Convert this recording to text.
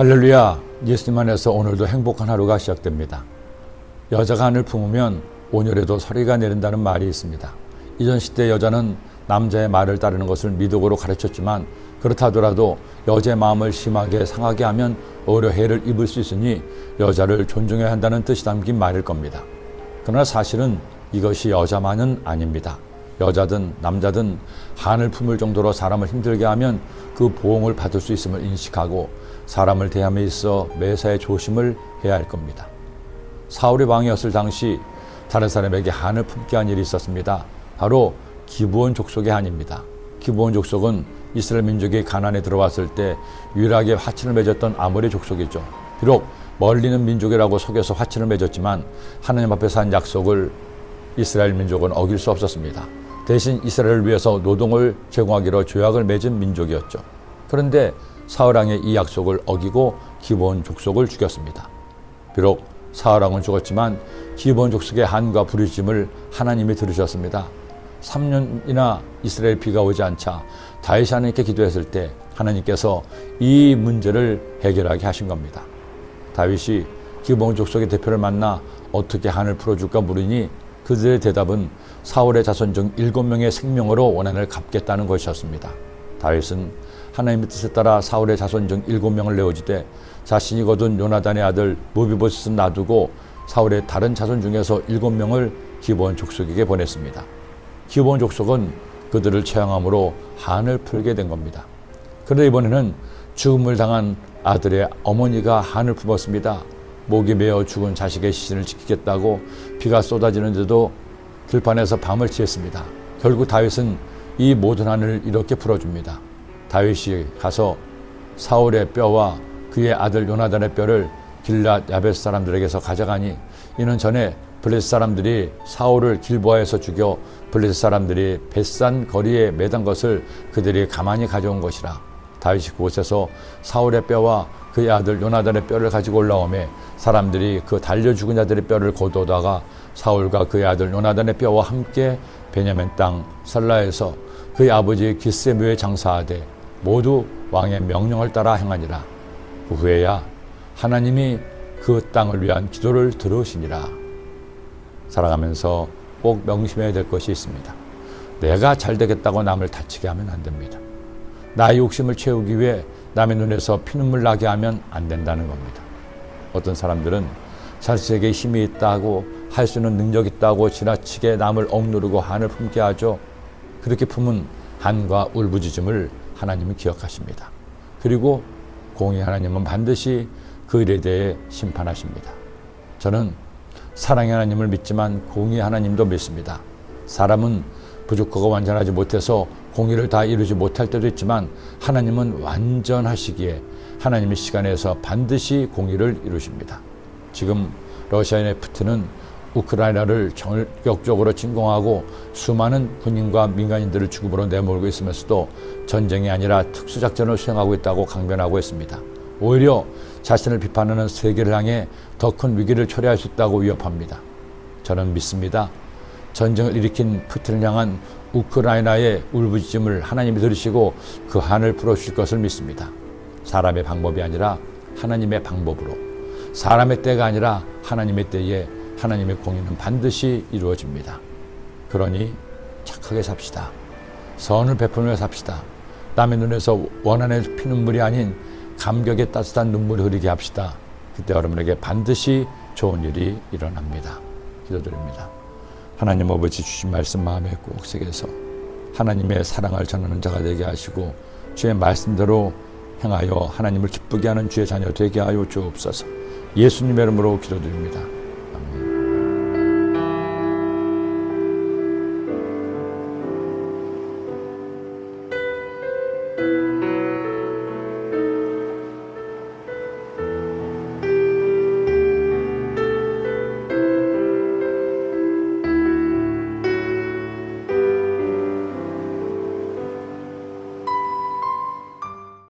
할렐루야, 예수님 안에서 오늘도 행복한 하루가 시작됩니다. 여자가 하늘 품으면 온열에도 서리가 내린다는 말이 있습니다. 이전 시대 여자는 남자의 말을 따르는 것을 미덕으로 가르쳤지만 그렇다 하더라도 여자의 마음을 심하게 상하게 하면 오히려 해를 입을 수 있으니 여자를 존중해야 한다는 뜻이 담긴 말일 겁니다. 그러나 사실은 이것이 여자만은 아닙니다. 여자든 남자든 한을 품을 정도로 사람을 힘들게 하면 그 보응을 받을 수 있음을 인식하고 사람을 대함에 있어 매사에 조심을 해야 할 겁니다. 사울의 왕이었을 당시 다른 사람에게 한을 품게 한 일이 있었습니다. 바로 기브온 족속의 한입니다. 기브온 족속은 이스라엘 민족이 가난에 들어왔을 때 유일하게 화친을 맺었던 아모리 족속이죠. 비록 멀리는 민족이라고 속여서 화친을 맺었지만 하나님 앞에서 한 약속을 이스라엘 민족은 어길 수 없었습니다. 대신 이스라엘을 위해서 노동을 제공하기로 조약을 맺은 민족이었죠. 그런데 사울왕의 이 약속을 어기고 기본 족속을 죽였습니다. 비록 사울왕은 죽었지만 기본 족속의 한과 부르심을 하나님이 들으셨습니다. 3년이나 이스라엘 비가 오지 않자 다윗이 하나님께 기도했을 때 하나님께서 이 문제를 해결하게 하신 겁니다. 다윗이 기본 족속의 대표를 만나 어떻게 한을 풀어줄까 물으니 그들의 대답은 사울의 자손 중 일곱 명의 생명으로 원한을 갚겠다는 것이었습니다. 다윗은 하나님의 뜻에 따라 사울의 자손 중 일곱 명을 내어주되 자신이 거둔 요나단의 아들 모비보스는 놔두고 사울의 다른 자손 중에서 일곱 명을 기본 족속에게 보냈습니다. 기본 족속은 그들을 처형함으로 한을 풀게 된 겁니다. 그런데 이번에는 죽음을 당한 아들의 어머니가 한을 품었습니다. 목이 메어 죽은 자식의 시신을 지키겠다고 비가 쏟아지는데도 들판에서 밤을 지했습니다. 결국 다윗은 이 모든 한을 이렇게 풀어줍니다. 다윗이 가서 사울의 뼈와 그의 아들 요나단의 뼈를 길랏 야벳 사람들에게서 가져가니 이는 전에 블레셋 사람들이 사울을 길보아에서 죽여 블레셋 사람들이 벳산 거리에 매단 것을 그들이 가만히 가져온 것이라 다윗이 그곳에서 사울의 뼈와 그의 아들 요나단의 뼈를 가지고 올라오매 사람들이 그 달려 죽은 자들의 뼈를 거두다가 사울과 그의 아들 요나단의 뼈와 함께 베냐민 땅 살라에서 그의 아버지 기스의 장사하되 모두 왕의 명령을 따라 행하니라 그 후에야 하나님이 그 땅을 위한 기도를 들으시니라 살아가면서 꼭 명심해야 될 것이 있습니다. 내가 잘 되겠다고 남을 다치게 하면 안 됩니다. 나의 욕심을 채우기 위해 남의 눈에서 피눈물 나게 하면 안 된다는 겁니다. 어떤 사람들은 자식에게 힘이 있다고 할 수 있는 능력 있다고 지나치게 남을 억누르고 한을 품게 하죠. 그렇게 품은 한과 울부짖음을 하나님은 기억하십니다. 그리고 공의 하나님은 반드시 그 일에 대해 심판하십니다. 저는 사랑의 하나님을 믿지만 공의 하나님도 믿습니다. 사람은 부족하고 완전하지 못해서 공의를 다 이루지 못할 때도 있지만 하나님은 완전하시기에 하나님의 시간에서 반드시 공의를 이루십니다. 지금 러시아인의 푸틴은 우크라이나를 전격적으로 침공하고 수많은 군인과 민간인들을 죽음으로 내몰고 있으면서도 전쟁이 아니라 특수작전을 수행하고 있다고 강변하고 있습니다. 오히려 자신을 비판하는 세계를 향해 더 큰 위기를 초래할 수 있다고 위협합니다. 저는 믿습니다. 전쟁을 일으킨 푸틴을 향한 우크라이나의 울부짖음을 하나님이 들으시고 그 한을 풀어주실 것을 믿습니다. 사람의 방법이 아니라 하나님의 방법으로 사람의 때가 아니라 하나님의 때에 하나님의 공의는 반드시 이루어집니다. 그러니 착하게 삽시다. 선을 베풀며 삽시다. 남의 눈에서 원한의 피눈물이 아닌 감격의 따뜻한 눈물을 흐르게 합시다. 그때 여러분에게 반드시 좋은 일이 일어납니다. 기도드립니다. 하나님 아버지 주신 말씀 마음에 꼭 새겨서 하나님의 사랑을 전하는 자가 되게 하시고 주의 말씀대로 행하여 하나님을 기쁘게 하는 주의 자녀 되게 하여 주옵소서. 예수님의 이름으로 기도드립니다.